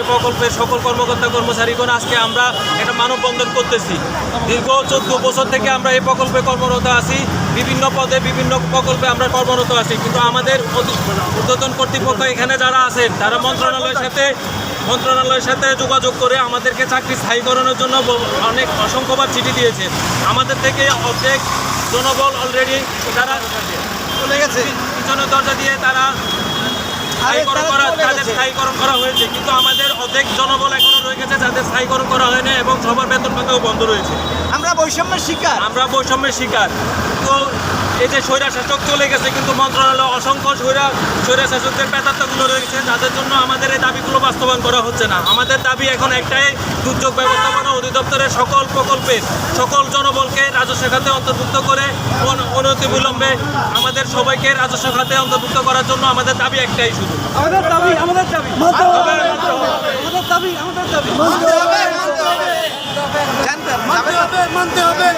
এ প্রকল্পের সকল কর্মকর্তা কর্মচারীগণ আজকে আমরা একটা মানববন্ধন করতেছি। দীর্ঘ চোদ্দ বছর থেকে আমরা এই প্রকল্পে কর্মরত আছি। বিভিন্ন পদে বিভিন্ন প্রকল্পে আমরা কর্মরত আছি। কিন্তু আমাদের ঊর্ধ্বতন কর্তৃপক্ষ এখানে যারা আছেন তারা মন্ত্রণালয়ের সাথে মন্ত্রণালয়ের সাথে যোগাযোগ করে আমাদেরকে চাকরি স্থায়ীকরণের জন্য অনেক অসংখ্যবার চিঠি দিয়েছে। আমাদের থেকে অর্ধেক জনবল অলরেডি তারা চলে গেছে। পিছনের দরজা দিয়ে তারা স্থায়ীকরণ করা তাদের স্থায়ীকরণ করা হয়েছে কিন্তু আমাদের অর্ধেক জনবল এখনও রয়ে গেছে যাদের স্থায়ীকরণ করা হয়নি এবং সবার বেতন ভাতাও বন্ধ রয়েছে। আমরা বৈষম্যের শিকার। আমরা বৈষম্যের শিকার। তো এই যে স্বৈরা শাসক চলে গেছে কিন্তু মন্ত্রণালয় অসংখ্য স্বৈরা স্বৈরা শাসকদের পেতাত্তাগুলো রয়েছে যাদের জন্য আমাদের এই দাবিগুলো বাস্তবায়ন করা হচ্ছে না। আমাদের দাবি এখন একটাই দুর্যোগ ব্যবস্থাপনা অধিদপ্তরের সকল প্রকল্পের সকল জনবলকে রাজস্ব খাতে অন্তর্ভুক্ত করে অনতিবিলম্বে আমাদের সবাইকে রাজস্ব খাতে অন্তর্ভুক্ত করার জন্য আমাদের দাবি একটাই শুধু। আমাদের দাবি আমাদের দাবি। আমাদের দাবি আমাদের দাবি। মানতে হবে মানতে হবে। মানতে হবে।